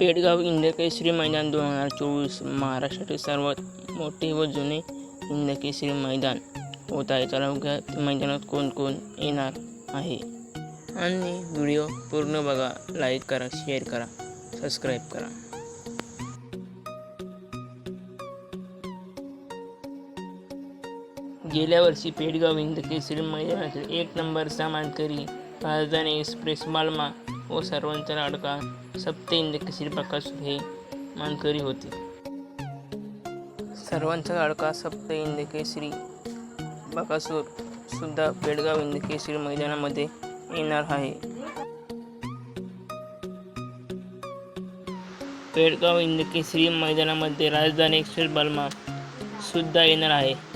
पेडगाव इंदकेसरी मैदान दोन हजार चोवीस महाराष्ट्रातील सर्वात मोठे व जुने इंदकेसरी मैदान होत आहे. तर मैदानात कोण कोण येणार आहे? आणि व्हिडिओ पूर्ण बघा. लाईक करा शेअर करा सबस्क्राईब करा. गेल्या वर्षी पेडगाव इंदकेसरी मैदानातील एक नंबरचा मानकरी राजधानी एक्सप्रेस मालमा हो, व सर्वांचा लाडका सप्त इंदकेसरी बकासूर हे मानकरी होते. सर्वांचा लाडका सप्त इंदकेसरी बकासूर सुद्धा पेडगाव इंदकेसरी मैदानामध्ये येणार आहे. पेडगाव इंदकेसरी मैदानामध्ये राजधानी एक्सप्रेस बलमा सुद्धा येणार आहे.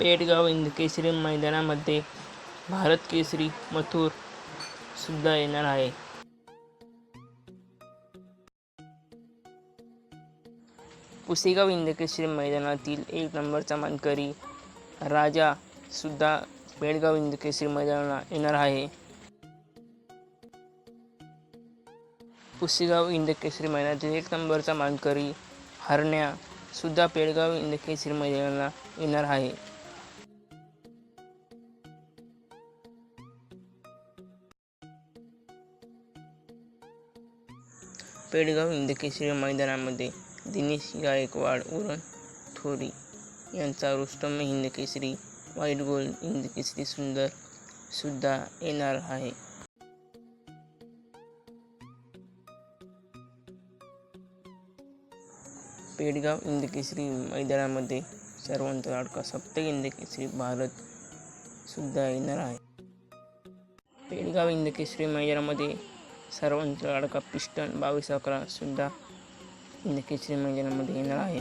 पेडगाव इंदकेसरी मैदानामध्ये भारत केसरी मथुर सुद्धा येणार आहे. पुसेगाव इंदकेश्री मैदानातील एक नंबरचा मानकरी राजा सुद्धा पेडगाव इंदकेश्री मैदानाला येणार आहे. पुसेगाव इंदकेसरी मैदानातील एक नंबरचा मानकरी हरण्या सुद्धा पेडगाव इंदकेश्री मैदानाला येणार आहे. पेडगाव इंदकेसरी मैदानामध्ये दिनेश गायकवाड उरण थोरी यांचा रुस्तम हिंदकेसरी व्हाईट गोल हिंदकेसरी सुंदर सुद्धा येणार आहे. पेडगाव इंदकेसरी मैदानामध्ये सर्वांचा लाडका सप्त इंदकेसरी भारत सुद्धा येणार आहे. पेडगाव इंदकेसरी मैदानामध्ये सर्वांचा लाडका पिस्टन बावीस अकरा सुद्धा नक्कीच मैदानामध्ये येणार आहे.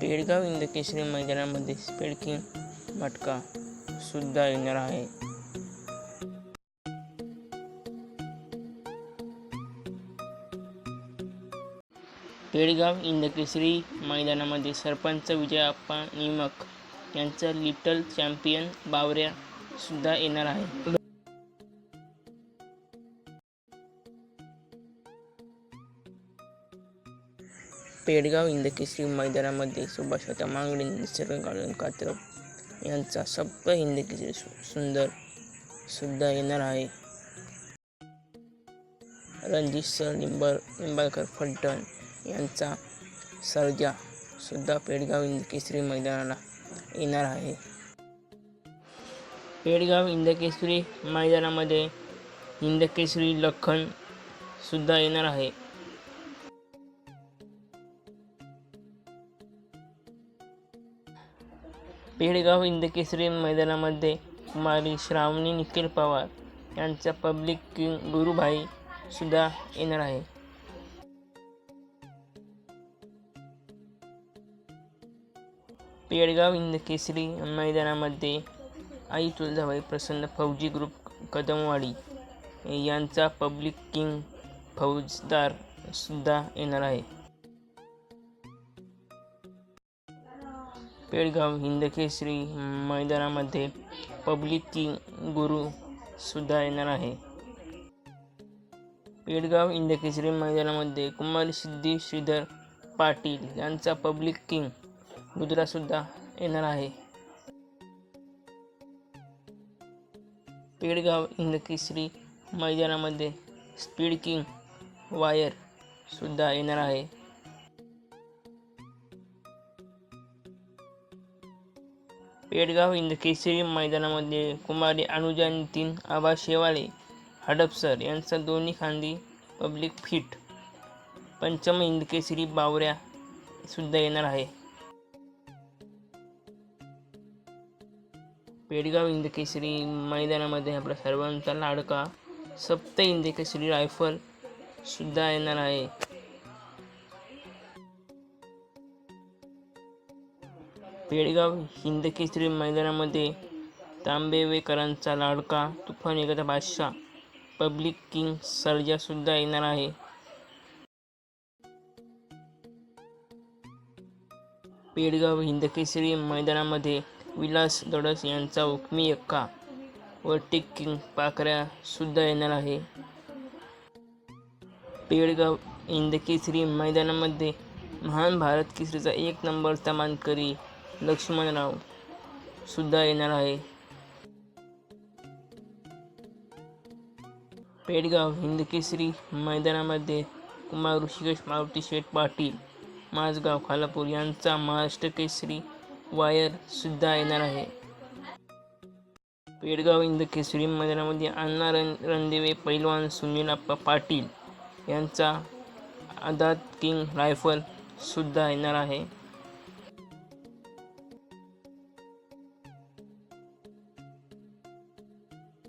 पेडगाव इंदकेसरी मैदानामध्ये स्पेडकिंग मटका सुद्धा येणार आहे. पेडगाव इंदकेसरी मैदानामध्ये सरपंच विजय अप्पा निमक यांचा लिटल चॅम्पियन बावऱ्या सुद्धा येणार आहे. पेडगाव हिंदकेसरी मैदानामध्ये सुभाष मांगडे निसर्ग गार्डन कात्र यांचा सप्त हिंदकेसरी सुंदर सुद्धा येणार आहे. रणजित सर निंबर निंबाळकर फलटण यांचा सर्जा सुद्धा पेडगाव हिंदकेसरी मैदानाला येणार आहे. पेडगाव इंदकेसरी मैदानामध्ये इंदकेसरी लखन सुद्धा येणार आहे. पेडगाव इंदकेसरी मैदानामध्ये कुमारी श्रावणी निखिल पवार यांचा पब्लिक किंग गुरुभाई सुद्धा येणार आहे. पेडगाव इंदकेसरी मैदानामध्ये आई तुळजाबाई प्रसन्न फौजी ग्रुप कदमवाडी यांचा पब्लिक किंग फौजदार सुद्धा येणार आहे. पेडगाव हिंदकेसरी मैदानामध्ये पब्लिक किंग गुरु सुद्धा येणार आहे. पेडगाव इंदकेसरी मैदानामध्ये कुमार सिद्धी श्रीधर पाटील यांचा पब्लिक किंग रुद्रा येणार आहे. पेडगाव इंदकेसरी मैदानामध्ये स्पीड किंग वायरसुद्धा येणार आहे. पेडगाव इंदकेसरी मैदानामध्ये कुमारी अनुजा नितीन आबा शेवाळे हडपसर यांचा दोन्ही खांदी पब्लिक फिट पंचम इंदकेसरी बावऱ्या सुद्धा येणार आहे. पेडगाव इंदकेसरी मैदानामध्ये आपला सर्वांचा लाडका सप्त इंदकेसरी रायफल सुद्धा येणार आहे. पेडगाव हिंदकेसरी मैदानामध्ये तांबेवेकरांचा लाडका तुफान एकदा बादशाह पब्लिक किंग सर्जा सुद्धा येणार आहे. पेडगाव हिंदकेसरी मैदानामध्ये विलास दडस यांचा उकमी एक्का व टिकिंग पाकऱ्या सुद्धा येणार आहे. पेडगाव हिंदकेसरी मैदानामध्ये महान भारत केसरीचा एक नंबरचा मानकरी लक्ष्मणराव सुद्धा येणार आहे. पेडगाव हिंदकेसरी मैदानामध्ये कुमार ऋषिकेश मारुती शेठ पाटील माझगाव खालापूर यांचा महाराष्ट्र केसरी वायर सुद्धा येणार आहे. पेडगाव हिंदकेसरी मैदानामध्ये अण्णा रण रणदेवे पैलवान सुनील आप्पा पाटील यांचा आदात किंग रायफल सुद्धा येणार आहे.